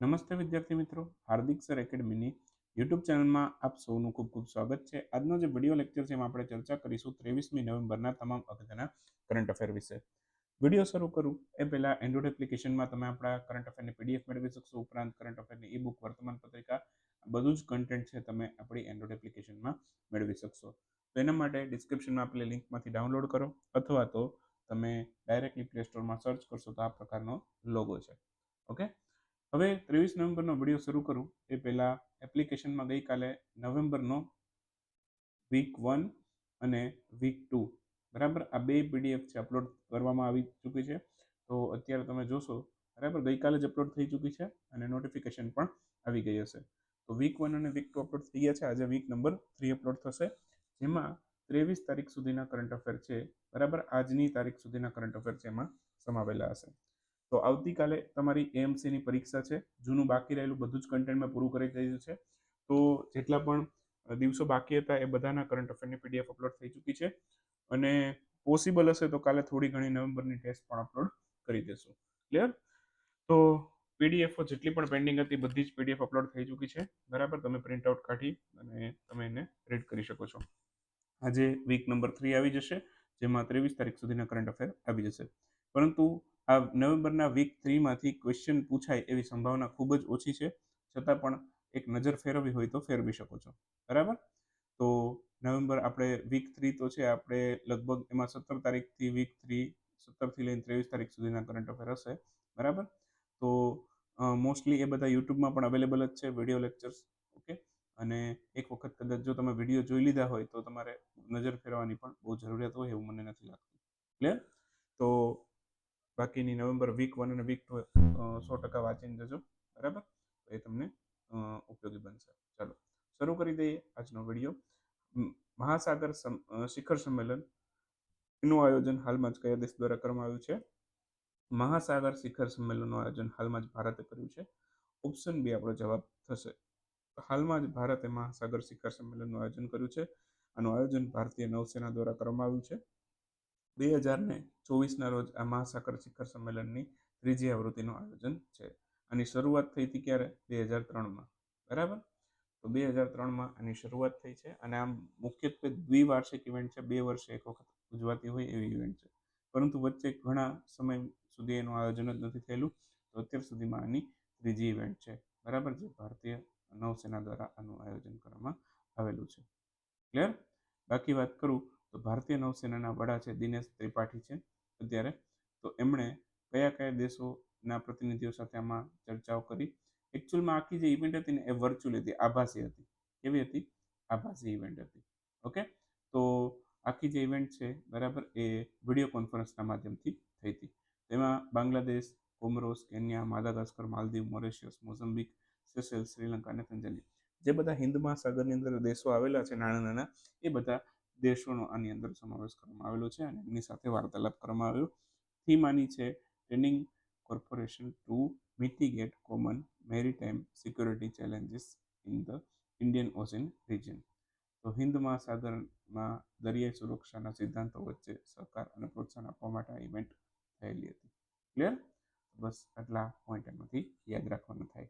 નમસ્તે વિદ્યાર્થી મિત્રો, હાર્દિક સર એકેડમીની યુટ્યુબ ચેનલમાં આપ સૌનું ખૂબ ખૂબ સ્વાગત છે. આજનો જે વીડિયો લેક્ચર છે એમાં આપણે ચર્ચા કરીશું ત્રેવીસમી નવેમ્બરના તમામ અગત્યના કરંટ અફેર વિશે. વીડિયો શરૂ કરું. એ પહેલાં એન્ડ્રોઇડ એપ્લિકેશનમાં તમે આપણા કરંટ અફેરની પીડીએફ મેળવી શકશો. ઉપરાંત કરંટ અફેરની ઈ બુક વર્તમાન પત્રિકા, બધું જ કન્ટેન્ટ છે તમે આપણી એન્ડ્રોઇડ એપ્લિકેશનમાં મેળવી શકશો. તો એના માટે ડિસ્ક્રિપ્શનમાં આપેલી લિંકમાંથી ડાઉનલોડ કરો અથવા તો તમે ડાયરેક્ટલી પ્લે સ્ટોરમાં સર્ચ કરશો તો આ પ્રકારનો લોગો છે. ઓકે હવે ત્રેવીસ નવેમ્બરનો વીડિયો શરૂ કરું. એ પહેલાં એપ્લિકેશનમાં ગઈકાલે નવેમ્બરનો વીક વન અને વીક ટુ બરાબર? આ બે પીડીએફ છે અપલોડ કરવામાં આવી ચૂકી છે. તો અત્યારે તમે જોશો, બરાબર? ગઈકાલે જ અપલોડ થઈ ચૂકી છે અને નોટિફિકેશન પણ આવી ગઈ હશે. તો વીક વન અને વીક ટુ અપલોડ થઈ ગયા છે. આજે વીક નંબર થ્રી અપલોડ થશે. જેમાં ત્રેવીસ તારીખ સુધીના કરંટ અફેર છે. બરાબર? આજની તારીખ સુધીના કરંટ અફેર છે એમાં સમાવેલા હશે. તો આવતીકાલે તમારી એએમસીની પરીક્ષા છે. જૂનું બાકી રહેલું બધું જ કન્ટેન્ટ મેં પૂરું કરી દીધું છે. તો જેટલા પણ દિવસો બાકી હતા એ બધાના કરંટ અફેરની પીડીએફ અપલોડ થઈ ચૂકી છે. અને પોસિબલ હશે તો કાલે થોડી ઘણી નવેમ્બરની ટેસ્ટ પણ અપલોડ કરી દેશું. ક્લિયર તો પીડીએફો જેટલી પણ પેન્ડિંગ હતી બધી જ પીડીએફ અપલોડ થઈ ચૂકી છે. બરાબર? તમે પ્રિન્ટ આઉટ કાઢી અને તમે એને રીડ કરી શકો છો. આજે વીક નંબર થ્રી આવી જશે, જેમાં ત્રેવીસ તારીખ સુધીના કરંટ અફેર આવી જશે. પરંતુ આ નવેમ્બરના વીક થ્રીમાંથી ક્વેશ્ચન પૂછાય એવી સંભાવના ખૂબ જ ઓછી છે. છતાં પણ એક નજર ફેરવવી હોય તો ફેરવી શકો છો. બરાબર? તો નવેમ્બર આપણે વીક થ્રી તો છે, આપણે લગભગ એમાં સત્તર તારીખથી વીક થ્રી સત્તરથી લઈને ત્રેવીસ તારીખ સુધીના કરંટ અફેર હશે. બરાબર? તો મોસ્ટલી એ બધા યુટ્યુબમાં પણ અવેલેબલ જ છે વીડિયો લેક્ચર્સ ઓકે અને એક વખત કદાચ જો તમે વીડિયો જોઈ લીધા હોય તો તમારે નજર ફેરવાની પણ બહુ જરૂરિયાત હોય એવું મને નથી લાગતું. ક્લિયર તો બાકીની નવેમ્બર વીક વન અને વીક ટુ સો ટકા વાંચીને જજો. બરાબર? એ તમને ઉપયોગી બનશે. ચાલો, શરૂ કરી દઈએ આજનો વીડિયો મહાસાગર શિખર સંમેલન એનું આયોજન હાલમાં જ કયા દેશ દ્વારા કરવામાં આવ્યું છે? મહાસાગર શિખર સંમેલનનું આયોજન હાલમાં જ ભારતે કર્યું છે. ઓપ્શન બી આપણો જવાબ થશે. હાલમાં જ ભારતે મહાસાગર શિખર સંમેલનનું આયોજન કર્યું છે. આનું આયોજન ભારતીય નૌસેના દ્વારા કરવામાં આવ્યું છે. બે હજારને ચોવીસના રોજ આ મહાસાગર શિખર સંમેલનની ત્રીજી આવૃત્તિનું આયોજન છે. આની શરૂઆત થઈ હતી ક્યારે? બે હજાર ત્રણમાં બરાબર? તો બે હજાર ત્રણમાં આની શરૂઆત થઈ છે અને આમ મુખ્યત્વે દ્વિવાર્ષિક ઇવેન્ટ છે. બે વર્ષે એક વખત ઉજવાતી હોય એવી ઇવેન્ટ છે. પરંતુ વચ્ચે ઘણા સમય સુધી એનું આયોજન જ નથી થયેલું. તો અત્યાર સુધીમાં આની ત્રીજી ઇવેન્ટ છે. બરાબર જે ભારતીય નૌસેના દ્વારા આનું આયોજન કરવામાં આવેલું છે. ક્લિયર બાકી વાત કરું તો ભારતીય નૌસેનાના વડા છે દિનેશ ત્રિપાઠી છે અત્યારે. તો એમણે કયા કયા દેશોના પ્રતિનિધિઓ સાથે આમાં ચર્ચાઓ કરી? એકચ્યુઅલમાં આખી જે ઇવેન્ટ હતી ને એ વર્ચ્યુઅલ હતી, આભાસી હતી. કેવી હતી? આભાસી ઇવેન્ટ હતી. ઓકે? તો આખી જે ઇવેન્ટ છે, બરાબર, એ વીડિયો કોન્ફરન્સના માધ્યમથી થઈ હતી. તેમાં Bangladesh, Comoros, Kenya, Madagascar, Maldives, Mauritius Mozambique Seychelles, Sri Lanka અને તંજાનિયા. જે બધા હિન્દ મહાસાગરની અંદર દેશો આવેલા છે નાના નાના એ બધા દેશોનો આની અંદર સમાવેશ કરવામાં આવેલો છે અને એમની સાથે વાર્તાલાપ કરવામાં આવ્યો. થીમ આની છે training corporation to mitigate common maritime security challenges in the Indian ocean region તો હિન્દ મહાસાગરમાં દરિયાઈ સુરક્ષાના સિદ્ધાંતો વચ્ચે સહકાર અને પ્રોત્સાહન આપવા માટે આ ઇવેન્ટ થયેલી હતી. ક્લિયર? બસ આટલા પોઈન્ટ એમાંથી યાદ રાખવાનું થાય.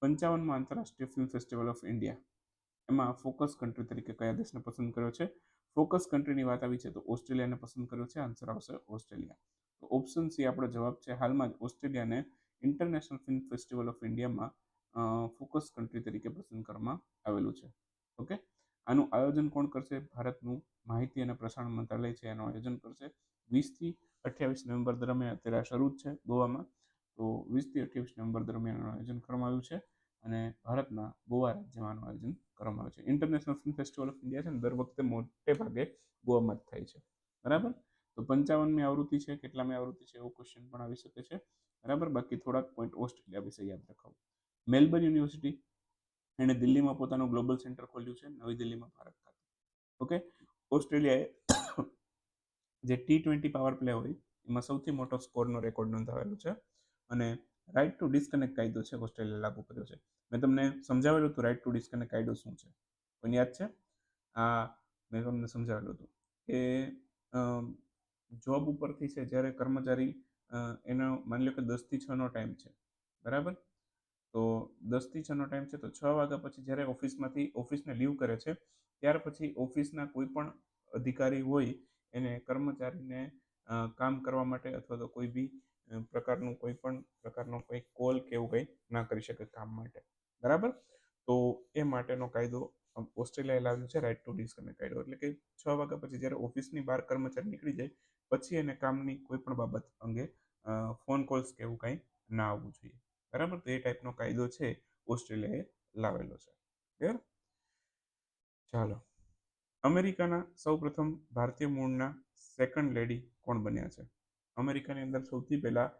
પંચાવનમાં આંતરરાષ્ટ્રીય ફિલ્મ ફેસ્ટિવલ ઓફ ઇન્ડિયા. એમાં ફોકસ કન્ટ્રી તરીકે કયા દેશને પસંદ કર્યો છે? ફોકસ કન્ટ્રીની વાત આવી છે તો ઓસ્ટ્રેલિયાને પસંદ કર્યો છે. આન્સર આવશે ઓસ્ટ્રેલિયા. તો ઓપ્શન સી આપણો જવાબ છે હાલમાં જ ઓસ્ટ્રેલિયાને ઇન્ટરનેશનલ ફિલ્મ ફેસ્ટિવલ ઓફ ઇન્ડિયામાં ફોકસ કન્ટ્રી તરીકે પસંદ કરવામાં આવેલું છે. ઓકે? આનું આયોજન કોણ કરશે? ભારતનું માહિતી અને પ્રસારણ મંત્રાલય છે. એનું આયોજન કરશે વીસથી અઠ્યાવીસ નવેમ્બર દરમિયાન. અત્યારે શરૂ જ છે ગોવામાં. તો વીસથી અઠ્યાવીસ નવેમ્બર દરમિયાન આયોજન કરવામાં આવ્યું છે. અને ભારતના ગોવા રાજ્યમાં આયોજન કરવામાં આવે છે. International film festival of India છે દર વખતે મોટે ભાગે ગોવામાં જ થાય છે. બરાબર? તો પંચાવનમી આવૃત્તિ છે, કેટલામી આવૃત્તિ છે, એવો ક્વેશ્ચન પણ આવી શકે છે. બરાબર? બાકી થોડાક પોઈન્ટ ઓસ્ટ્રેલિયા વિશે યાદ રખાવું મેલબર્ન યુનિવર્સિટી એણે દિલ્હીમાં પોતાનું ગ્લોબલ સેન્ટર ખોલ્યું છે, નવી દિલ્હીમાં ભારત ખાતે. ઓકે? ઓસ્ટ્રેલિયાએ જે ટી ટ્વેન્ટી પાવર પ્લે હોય, એમાં સૌથી મોટો સ્કોરનો રેકોર્ડ નોંધાવેલો છે. અને રાઇટ ટુ ડિસ્કનેક્ટ કાયદો છે ઓસ્ટ્રેલિયા લાગુ કર્યો છે. મેં તમને સમજાવેલું હતું રાઇટ ટુ ડિસ્કનેક્ટ કાયદો શું છે? કોઈને યાદ છે? આ મેં તમને સમજાવેલું હતું કે જોબ ઉપરથી છે, જ્યારે કર્મચારી એનો માની લો કે દસથી છનો ટાઈમ છે, બરાબર? તો દસથી છનો ટાઈમ છે, તો છ વાગ્યા પછી જ્યારે ઓફિસમાંથી, ઓફિસને લીવ કરે છે, ત્યાર પછી ઓફિસના કોઈ પણ અધિકારી હોય, એને કર્મચારીને કામ કરવા માટે અથવા તો કોઈ બી પ્રકારનું કોઈ પણ પ્રકારનો કોઈ કોલ કે એવું કંઈ ના કરી શકે કામ માટે. બરાબર? તો એ માટેનો કાયદો ઓસ્ટ્રેલિયાએ લાવ્યો છે રાઇટ ટુ ડિસ્કનેક્ટ કાયદો. એટલે કે છ વાગ્યા પછી જ્યારે ઓફિસની બહાર કર્મચારી નીકળી જાય, પછી એને કામની કોઈ પણ બાબત અંગે ફોન કોલ્સ કે એવું કાંઈ ના આવવું જોઈએ. બરાબર? તો એ ટાઈપનો કાયદો છે, ઓસ્ટ્રેલિયાએ લાવેલો છે. ક્લિયર ચાલો. અમેરિકાના સૌપ્રથમ ભારતીય મૂળના સેકન્ડ લેડી કોણ બન્યા છે? અમેરિકાની અંદર સૌથી પહેલાં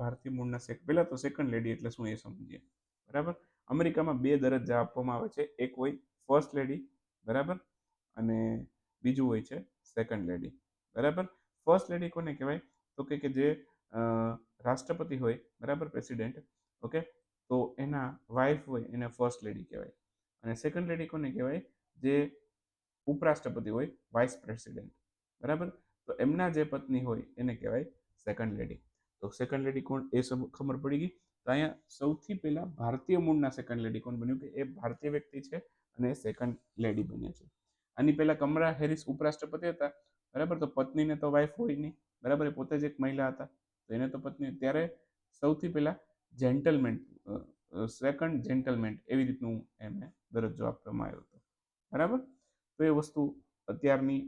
ભારતીય મૂળના સેક પહેલાં તો સેકન્ડ લેડી એટલે શું એ સમજીએ. બરાબર? અમેરિકામાં બે દરજ્જા આપવામાં આવે છે. એક હોય ફર્સ્ટ લેડી બરાબર? અને બીજું હોય છે સેકન્ડ લેડી બરાબર? ફર્સ્ટ લેડી કોને કહેવાય? તો કે કે જે રાષ્ટ્રપતિ હોય, બરાબર? પ્રેસિડેન્ટ ઓકે તો એના વાઇફ હોય, એને ફર્સ્ટ લેડી કહેવાય. અને સેકન્ડ લેડી કોને કહેવાય? જે ઉપરાષ્ટ્રપતિ હોય વાઇસ પ્રેસિડેન્ટ બરાબર? તો એમના જે પત્ની હોય એને કહેવાય સેકન્ડ લેડી તો સેકન્ડ લેડી કોણ? એ ખબર પડી ગઈ? તો અહીંયા સૌથી પહેલાં ભારતીય મૂળના સેકન્ડ લેડી કોણ બન્યું? કે એ ભારતીય વ્યક્તિ છે અને સેકન્ડ લેડી બન્યા છે. આની પહેલાં કમરા હેરિસ ઉપરાષ્ટ્રપતિ હતા, બરાબર? તો પત્નીને તો વાઇફ હોય નહીં, બરાબર? એ પોતે જ એક મહિલા હતા. તો એને તો પત્ની ત્યારે સૌથી પહેલાં જેન્ટલમેન્ટ સેકન્ડ જેન્ટલમેન્ટ એવી રીતનું એમને દરજ્જો આપવામાં આવ્યો હતો. બરાબર? તો એ વસ્તુ અત્યારની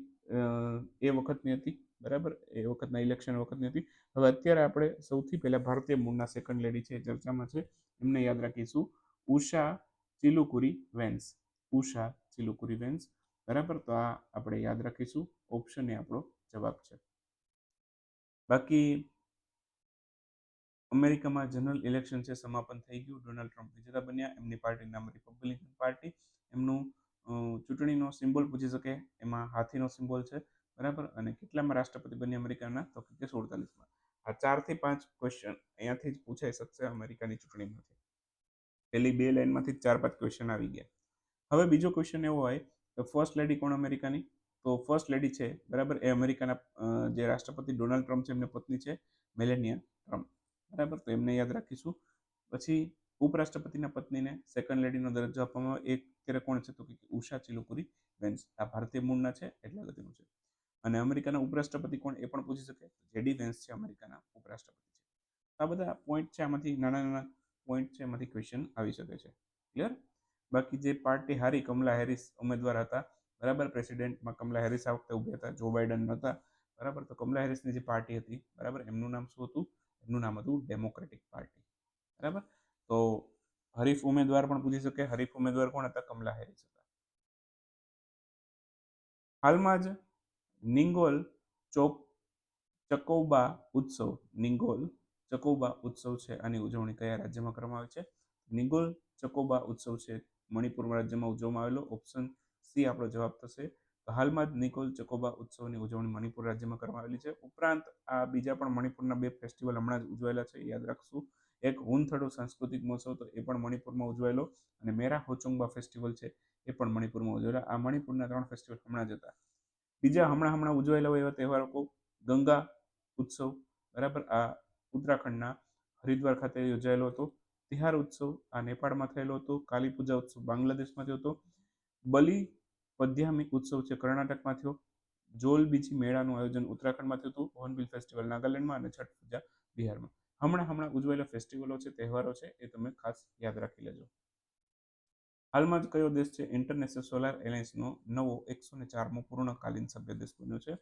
એ વખતની હતી, બરાબર? એ વખતના ઇલેક્શન વખતની હતી. હવે અત્યારે આપણે સૌથી પહેલાં ભારતીય મૂળના સેકન્ડ લેડી છે ચર્ચામાં છે. એમને યાદ રાખીશું. ઉષા ચિલુકુરી વેન્સ. ઉષા ચિલુકુરી વેન્સ. બરાબર? તો આ આપણે યાદ રાખીશું. ઓપ્શન એ આપણો જવાબ છે. બાકી અમેરિકામાં જનરલ ઇલેક્શન છે, સમાપન થઈ ગયું. ડોનાલ્ડ ટ્રમ્પ વિજેતા બન્યા. એમની પાર્ટીનું નામ રિપબ્લિકન પાર્ટી એમનું ચૂંટણીનો સિમ્બોલ પૂછી શકે, એમાં હાથીનો સિમ્બોલ છે, બરાબર? અને કેટલામાં રાષ્ટ્રપતિ બની અમેરિકાના? તો કે સુડતાલીસમાં. આ ચારથી પાંચ ક્વેશ્ચન અહીંયાથી જ પૂછાઈ શકશે અમેરિકાની ચૂંટણીમાંથી. પહેલી બે લાઇનમાંથી ચાર પાંચ ક્વેશ્ચન આવી ગયા. હવે બીજો ક્વેશ્ચન એવો હોય, કે ફર્સ્ટ લેડી કોણ અમેરિકાની? તો ફર્સ્ટ લેડી છે, બરાબર? એ અમેરિકાના જે રાષ્ટ્રપતિ ડોનાલ્ડ ટ્રમ્પ છે, એમની પત્ની છે, મેલેનિયા ટ્રમ્પ. બરાબર? તો એમને યાદ રાખીશું. પછી ઉપરાષ્ટ્રપતિના પત્નીને સેકન્ડ લેડીનો દરજ્જો આપવામાં એક ત્યારે કોણ છે તો કે ઉષા ચિલુકુરી વેન્સ આ ભારતીય મૂળના છે, એટલે અગત્યનું છે. અને અમેરિકાના ઉપરાષ્ટ્રપતિ કોણ એ પણ પૂછી શકે. જેડી વેન્સ છે અમેરિકાના ઉપરાષ્ટ્રપતિ છે. આ બધા પોઈન્ટ છે, આમાંથી નાના નાના પોઈન્ટ છે, એમાંથી ક્વેશ્ચન આવી શકે છે. ક્લિયર બાકી જે પાર્ટી હારી, કમલા હેરિસ ઉમેદવાર હતા, બરાબર? પ્રેસિડેન્ટમાં કમલા હેરિસ આ વખતે ઊભા હતા, જો બાઇડન નહોતા, બરાબર? તો કમલા હેરિસની જે પાર્ટી હતી, બરાબર? એમનું નામ શું હતું? એમનું નામ હતું ડેમોક્રેટિક પાર્ટી બરાબર? તો હરીફ ઉમેદવાર પણ પૂછી શકે, હરીફ ઉમેદવાર કોણ હતા? કમલા હેરિસ હતા હાલમાં જ નિંગોલ ચોક ચકોબા ઉત્સવ, નિંગોલ ચકોબા ઉત્સવ છે આની ઉજવણી કયા રાજ્યમાં કરવામાં આવે છે? નિંગોલ ચકોબા ઉત્સવ છે મણિપુર રાજ્યમાં ઉજવવામાં આવેલો. ઓપ્શન સી આપણો જવાબ થશે. હાલમાં જ નિકોલ ચકોબા ઉત્સવની ઉજવણી મણિપુર રાજ્યમાં કરવામાં આવેલી છે. ઉપરાંત આ બીજા પણ મણિપુરના બે ફેસ્ટિવલ હમણાં જ ઉજવાયેલા છે. યાદ રાખશું. એક હુનથડો સાંસ્કૃતિક મહોત્સવ તો એ પણ મણિપુરમાં ઉજવાયેલો અને મેરા હોચોંગબા ફેસ્ટિવલ છે, એ પણ મણિપુરમાં ઉજવેલા આ મણિપુરના ત્રણ ફેસ્ટિવલ હમણાં જ હતા. બીજા હમણાં હમણાં ઉજવાયેલા હોય એવા તહેવારો ગંગા ઉત્સવ, બરાબર? આ ઉત્તરાખંડના હરિદ્વાર ખાતે યોજાયેલો હતો. તિહાર ઉત્સવ આ નેપાળમાં થયેલો હતો. કાલી પૂજા ઉત્સવ બાંગ્લાદેશમાં થયો હતો. બલી પધ્યામિક ઉત્સવ છે કર્ણાટકમાં થયો. જોલ બીજી મેળાનું આયોજન ઉત્તરાખંડમાં થયું હતું. હોર્નબિલ ફેસ્ટિવલ નાગાલેન્ડમાં અને છઠ પૂજા બિહારમાં. હમણાં હમણાં ઉજવાયેલા ફેસ્ટિવલો છે, તહેવારો છે, એ તમે ખાસ યાદ રાખી લેજો. હાલમાં જ કયો દેશ છે? ઇન્ટરનેશનલ સોલાર એલાયન્સનો નવો એકસો ને ચારમો પૂર્ણકાલીન સભ્ય દેશ બન્યો છે.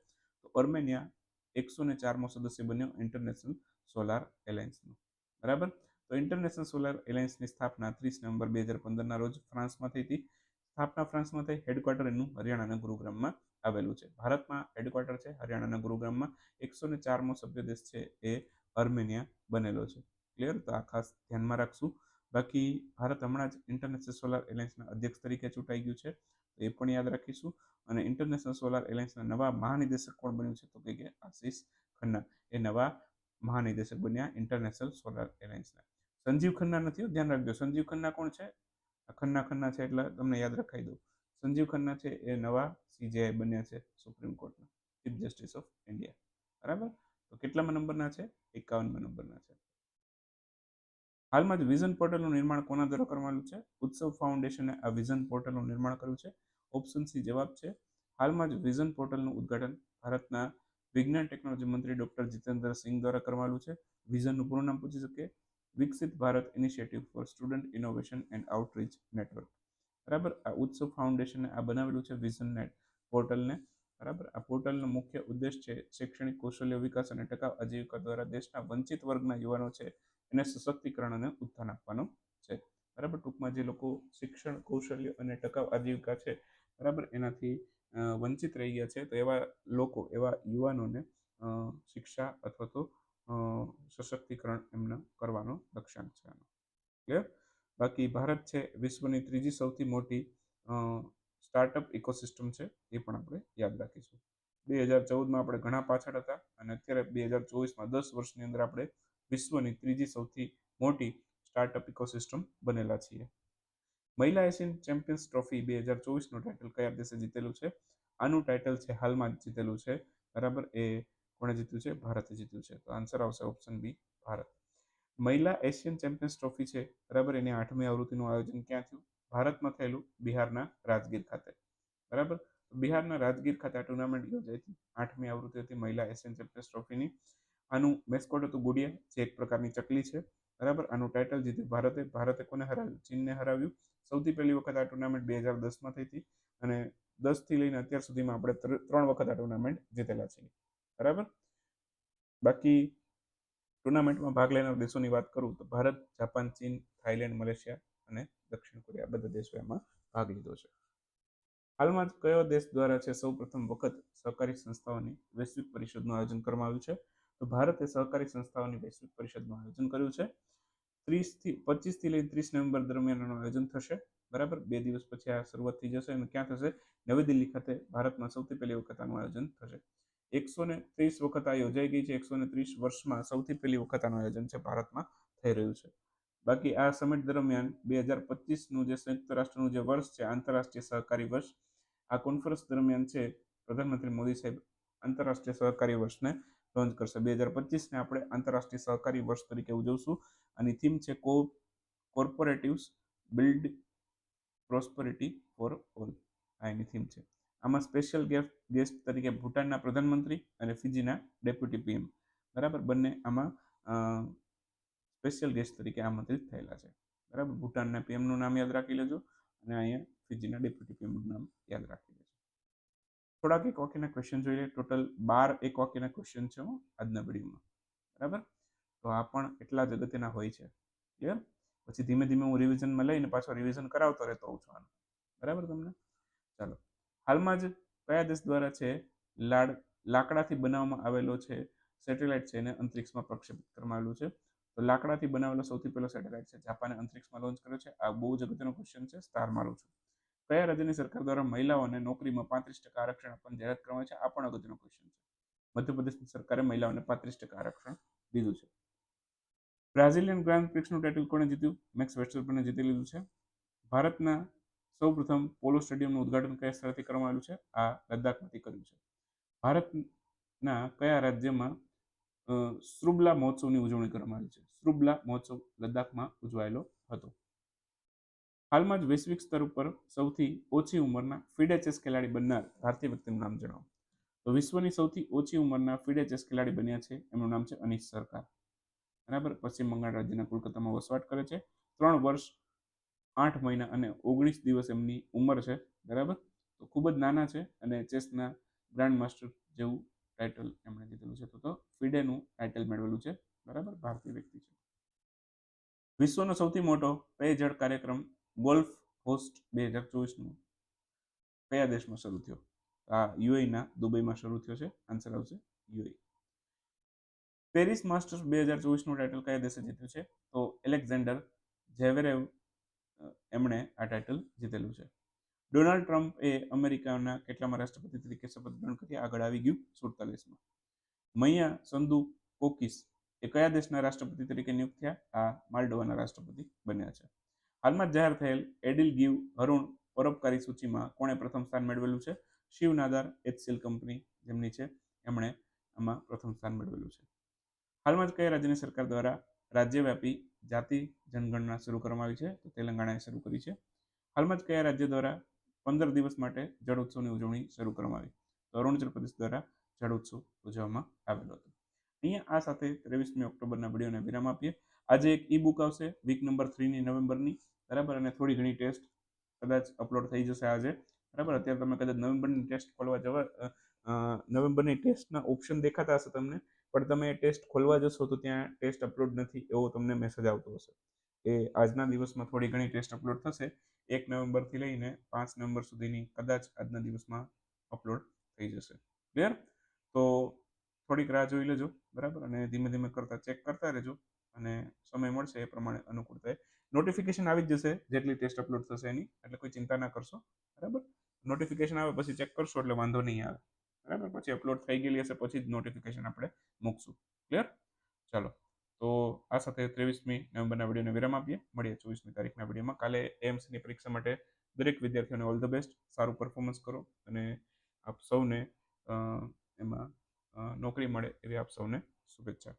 તો અર્મેનિયા એકસો ને ચારમો સદસ્ય બન્યો ઇન્ટરનેશનલ સોલાર એલાયન્સનો બરાબર? તો ઇન્ટરનેશનલ સોલાર એલાયન્સની સ્થાપના ત્રીસ નવેમ્બર બે હજાર પંદરના રોજ ફ્રાન્સમાં થઈ હતી. સ્થાપના ફ્રાન્સમાં થઈ. હેડક્વાર્ટર એનું હરિયાણાના ગુરુગ્રામમાં આવેલું છે. ભારતમાં હેડક્વાર્ટર છે, હરિયાણાના ગુરુગ્રામમાં. એકસો ને ચારમો સભ્ય દેશ છે એ અર્મેનિયા બનેલો છે. ક્લિયર તો આ ખાસ ધ્યાનમાં રાખશું. બાકી ભારત હમણાં જ ઇન્ટરનેશનલ સોલાર એલાયન્સના અધ્યક્ષ તરીકે ચૂંટાઈ ગયું છે. તો એ પણ યાદ રાખીશું. અને ઇન્ટરનેશનલ સોલાર એલાયન્સના નવા મહાનિદેશક કોણ બન્યું છે? તો કે આશીષ ખન્ના. એ નવા મહાનિદેશક બન્યા ઇન્ટરનેશનલ સોલાર એલાયન્સના સંજીવ ખન્ના નથી ધ્યાન રાખજો. સંજીવ ખન્ના કોણ છે? ખન્ના ખન્ના છે એટલે તમને યાદ રખાઈ દઉં. સંજીવ ખન્ના છે એ નવા સીજેઆઈ બન્યા છે સુપ્રીમ કોર્ટના ચીફ જસ્ટિસ ઓફ ઇન્ડિયા બરાબર? તો કેટલામાં નંબરના છે? એકાવનમાં નંબરના છે. હાલમાં જ વિઝન પોર્ટલનું નિર્માણ કોના દ્વારા કરવાનું છે? ઉત્સવ ફાઉન્ડેશને આ વિઝન પોર્ટલનું નિર્માણ કર્યું છે? ઓપ્શન સી જવાબ છે. હાલમાં જ વિઝન પોર્ટલનું ઉદ્ઘાટન ભારતના વિજ્ઞાન ટેકનોલોજી મંત્રી ડોક્ટર જીતેન્દ્ર સિંહ દ્વારા કરવાનું છે. વિઝનનું પૂરું નામ પૂછી શકે Viksit Bharat initiative for student innovation and outreach network. બરાબર? આ ઉત્સવ ફાઉન્ડેશને આ બનાવેલું છે વિઝન નેટ પોર્ટલને. બરાબર? આ પોર્ટલનો મુખ્ય ઉદ્દેશ છે શૈક્ષણિક કૌશલ્ય વિકાસ અને ટકાઉ આજીવિકા દ્વારા દેશના વંચિત વર્ગના યુવાનો છે એને સશક્તિકરણ અને ઉત્થાન આપવાનો છે. બરાબર? ટૂંકમાં જે લોકો શિક્ષણ, કૌશલ્ય અને ટકાઉ આજીવિકા છે, બરાબર? એનાથી વંચિત રહી ગયા છે. તો એવા લોકો, એવા યુવાનોને શિક્ષા અથવા તો સશક્તિકરણ એમને કરવાનો લક્ષ્યાંક છે ક્લિયર બાકી ભારત છે વિશ્વની ત્રીજી સૌથી મોટી સ્ટાર્ટઅપ ઇકોસિસ્ટમ છે, એ પણ આપણે યાદ રાખીશું. બે હજાર ચૌદમાં આપણે ઘણા પાછળ હતા અને અત્યારે બે હજાર ચોવીસમાં દસ વર્ષની અંદર આપણે વિશ્વની ત્રીજી સૌથી મોટી સ્ટાર્ટઅપ ઇકોસિસ્ટમ બનેલા છીએ. મહિલા એશિયન ચેમ્પિયન્સ ટ્રોફી બે હજાર ચોવીસનું ટાઇટલ કયા દેશે જીતેલું છે? આનું ટાઇટલ છે, હાલમાં જીતેલું છે. બરાબર? એ કોણે જીત્યું છે? ભારતે જીત્યું છે. તો આન્સર આવશે ઓપ્શન બી ભારત. મહિલા એશિયન ચેમ્પિયન્સ ટ્રોફી છે. બરાબર? એની આઠમી આવૃત્તિનું આયોજન ક્યાં થયું? ભારતમાં થયેલું બિહારના રાજગીર ખાતે. બરાબર? બિહારના રાજગીર ખાતે આ ટુર્નામેન્ટ યોજાઈ હતી. આઠમી આવૃત્તિ હતી મહિલા એશિયન ચેમ્પિયન્સ ટ્રોફીની. આનું મેસ્કોટ હતું ગુડિયા, જે એક પ્રકારની ચકલી છે. બરાબર? આનું ટાઇટલ જીત્યું ભારતે. ભારતે કોને હરાવ્યું? ચીનને હરાવ્યું. સૌથી પહેલી વખત આ ટુર્નામેન્ટ બે હજાર દસમાં થઈ હતી અને દસથી લઈને અત્યાર સુધીમાં આપણે ત્રણ વખત આ ટુર્નામેન્ટ જીતેલા છીએ. બરાબર? બાકી ટુર્નામેન્ટમાં ભાગ લેનાર દેશોની વાત કરું તો ભારત, જાપાન, ચીન થાઈલેન્ડ મલેશિયા અને દક્ષિણ કોરિયા, બધા દેશો એમાં ભાગ લીધો છે. હાલમાં જ કયો દેશ દ્વારા છે સૌ પ્રથમ વખત સહકારી સંસ્થાઓની વૈશ્વિક પરિષદનું આયોજન કરવામાં આવ્યું છે? તો ભારતે સહકારી સંસ્થાઓની વૈશ્વિક પરિષદનું આયોજન કર્યું છે. ત્રીસથી, પચીસથી લઈને ત્રીસ નવેમ્બર દરમિયાન એનું આયોજન થશે. બરાબર? બે દિવસ પછી આ શરૂઆત થઈ જશે અને ક્યાં થશે? નવી દિલ્હી ખાતે ભારતમાં સૌથી પહેલી વખત આનું આયોજન થશે. એકસો ને ત્રીસ વખત આ યોજાઈ ગઈ છે. એકસો ને ત્રીસ વર્ષમાં સૌથી પહેલી વખત આનું આયોજન છે ભારતમાં થઈ રહ્યું છે. બાકી આ સમિટ દરમિયાન બે હજાર પચીસનું જે સંયુક્ત રાષ્ટ્રનું જે વર્ષ છે, આંતરરાષ્ટ્રીય સહકારી વર્ષ, આ કોન્ફરન્સ દરમિયાન છે, પ્રધાનમંત્રી મોદી સાહેબ આંતરરાષ્ટ્રીય સહકારી વર્ષને લોન્ચ કરશે. બે હજાર પચીસને આપણે આંતરરાષ્ટ્રીય સહકારી વર્ષ તરીકે ઉજવશું. અને થીમ છે co cooperatives build prosperity for all આ એની થીમ છે. આમાં સ્પેશિયલ ગેસ્ટ તરીકે ભૂટાનના પ્રધાનમંત્રી અને ફિજીના ડેપ્યુટી પીએમ બરાબર? બંને આમાં સ્પેશિયલ ગેસ્ટ તરીકે આમંત્રિત થયેલા છે. બરાબર? ભૂટાનના પીએમનું નામ યાદ રાખી લેજો અને અહીંયા ફિજીના ડેપ્યુટી પીએમનું નામ યાદ રાખી લેજો. થોડાક એક વાક્યના ક્વેશ્ચન જોઈએ. ટોટલ બાર એક વાક્યના ક્વેશ્ચન છે આજના વિડીયોમાં. બરાબર? તો આ પણ એટલા જ અગત્યના હોય છે. ક્લિયર પછી ધીમે ધીમે હું રિવિઝનમાં લઈને પાછો રિવિઝન કરાવતો રહેતો હોઉં છું આનું. બરાબર તમને? ચાલો. હાલમાં જ કયા દેશ દ્વારા છે લાડ, લાકડાથી બનાવવામાં આવેલો છે સેટેલાઇટ છે એને અંતરિક્ષમાં પ્રક્ષેપિત કરવામાં આવેલું છે? તો લાકડાથી બનાવેલો સૌથી પહેલો સેટેલાઇટ છે, જાપાને અંતરિક્ષમાં લોન્ચ કર્યો છે. આ બહુ જ અગત્યનો ક્વેશ્ચન છે સ્ટાર મારું છું. કયા રાજ્યની સરકાર દ્વારા મહિલાઓને નોકરીમાં પાંત્રીસ ટકા આરક્ષણ આપવાની જાહેરાત કરવામાં છે? આ પણ અગત્યનો ક્વેશ્ચન છે. મધ્યપ્રદેશની સરકારે મહિલાઓને પાંત્રીસ ટકા આરક્ષણ દીધું છે. બ્રાઝિલિયન ગ્રાન્ડ પ્રિક્સનું ટાઇટલ કોણે જીત્યું? મેક્સ વેસ્ટરપને જીતી લીધું છે. ભારતના સૌ પ્રથમ પોલો સ્ટેડિયમનું ઉદઘાટન કયા સ્થળથી કરવામાં આવ્યું છે? આ લદ્દાખમાંથી કર્યું છે. ભારતના કયા રાજ્યમાં શ્રુબલા મહોત્સવની ઉજવણી કરવામાં આવી છે. શ્રુબલા મહોત્સવ લદ્દાખમાં ઉજવાયેલો હતો. હાલમાં જ વૈશ્વિક સ્તર ઉપર સૌથી ઓછી ઉંમરના ફીડે ચેસ ખેલાડી બનનાર ભારતીય વ્યક્તિનું નામ જણાવો. તો વિશ્વની સૌથી ઓછી ઉંમરના ફીડે ચેસ ખેલાડી બન્યા છે, એમનું નામ છે અનિશ સરકાર. બરાબર? પશ્ચિમ બંગાળ રાજ્યના કોલકાતામાં વસવાટ કરે છે. ત્રણ વર્ષ, આઠ મહિના અને ઓગણીસ દિવસ એમની ઉંમર છે. બરાબર? તો ખૂબ જ નાના છે અને ચેસના ગ્રાન્ડ માસ્ટર જેવું ટાઇટલ એમણે જીતેલું છે. તો તો ફિડેનું ટાઇટલ મેળવેલું છે. બરાબર? ભારતીય વ્યક્તિ છે. વિશ્વનો સૌથી મોટો પેયજળ કાર્યક્રમ ગોલ્ફ હોસ્ટ બે હજાર ચોવીસનું કયા દેશમાં શરૂ થયો? આ યુએઈના દુબઈમાં શરૂ થયો છે. આન્સર આવશે યુએઈ. પેરિસ માસ્ટર્સ બે હજાર ચોવીસનું ટાઇટલ કયા દેશે જીત્યું છે? તો એલેક્ઝાન્ડર ઝેવેરેવ એમણે આ ટાઇટલ જીતેલું છે. ડોનાલ્ડ ટ્રમ્પ એ અમેરિકાના કેટલામાં રાષ્ટ્રપતિ તરીકે શપથ ગ્રહણ કરી આગળ આવી ગયું સુડતાલીસમાં. મૈયા સંધુ કોકિસ એ કયા દેશના રાષ્ટ્રપતિ તરીકે નિયુક્ત થયા? આ માલ્ડોવાના રાષ્ટ્રપતિ બન્યા છે. હાલમાં જાહેર થયેલ એડિલ ગીવ હરુણ પરોપકારી સૂચિમાં કોણે પ્રથમ સ્થાન મેળવેલું છે? શિવ નાદાર એચસીએલ કંપની જેમની છે, એમણે આમાં પ્રથમ સ્થાન મેળવેલું છે. હાલમાં જ કયા રાજ્યની સરકાર દ્વારા રાજ્યવ્યાપી જાતિ જનગણના શરૂ કરવામાં આવી છે? તો તેલંગાણાએ શરૂ કરી છે. હાલમાં જ કયા રાજ્ય દ્વારા પંદર દિવસ માટે જળ ઉત્સવની ઉજવણી શરૂ કરવામાં આવી. તો અરુણાચલ પ્રદેશ દ્વારા જળ ઉત્સવ ઉજવવામાં આવેલો હતો. અહીંયા આ સાથે ત્રેવીસમી ઓક્ટોબરના વિડીયોને વિરામ આપીએ. આજે એક ઈ બુક આવશે વીક નંબર થ્રીની નવેમ્બરની. બરાબર? અને થોડી ઘણી ટેસ્ટ કદાચ અપલોડ થઈ જશે આજે. બરાબર? અત્યારે તમે કદાચ નવેમ્બરની ટેસ્ટ ખોલવા જવા નવેમ્બરની ટેસ્ટના ઓપ્શન દેખાતા હશે તમને. પણ તમે ટેસ્ટ ખોલવા જશો તો ત્યાં ટેસ્ટ અપલોડ નથી એવો તમને મેસેજ આવતો હશે. એ આજના દિવસમાં થોડી ઘણી ટેસ્ટ અપલોડ થશે. એક નવેમ્બરથી લઈને પાંચ નવેમ્બર સુધીની કદાચ આજના દિવસમાં અપલોડ થઈ જશે. ક્લિયર તો થોડીક રાહ જોઈ લેજો, બરાબર? અને ધીમે ધીમે કરતા ચેક કરતા રહેજો અને સમય મળશે એ પ્રમાણે અનુકૂળતાએ નોટિફિકેશન આવી જ જશે, જેટલી ટેસ્ટ અપલોડ થશે એની, એટલે કોઈ ચિંતા ના કરશો, બરાબર? નોટિફિકેશન આવે પછી ચેક કરશો, એટલે વાંધો નહીં આવે. બરાબર? પછી અપલોડ થઈ ગયેલી હશે, પછી જ નોટિફિકેશન આપણે મૂકશું. ક્લિયર ચાલો. તો આ સાથે ત્રેવીસમી નવેમ્બરના વિડીયોને વિરામ આપીએ. મળીએ ચોવીસમી તારીખના વિડીયોમાં. કાલે એમ્સની પરીક્ષા માટે દરેક વિદ્યાર્થીઓને ઓલ ધ બેસ્ટ સારું પરફોર્મન્સ કરો અને આપ સૌને એમાં નોકરી મળે એવી આપ સૌને શુભેચ્છા.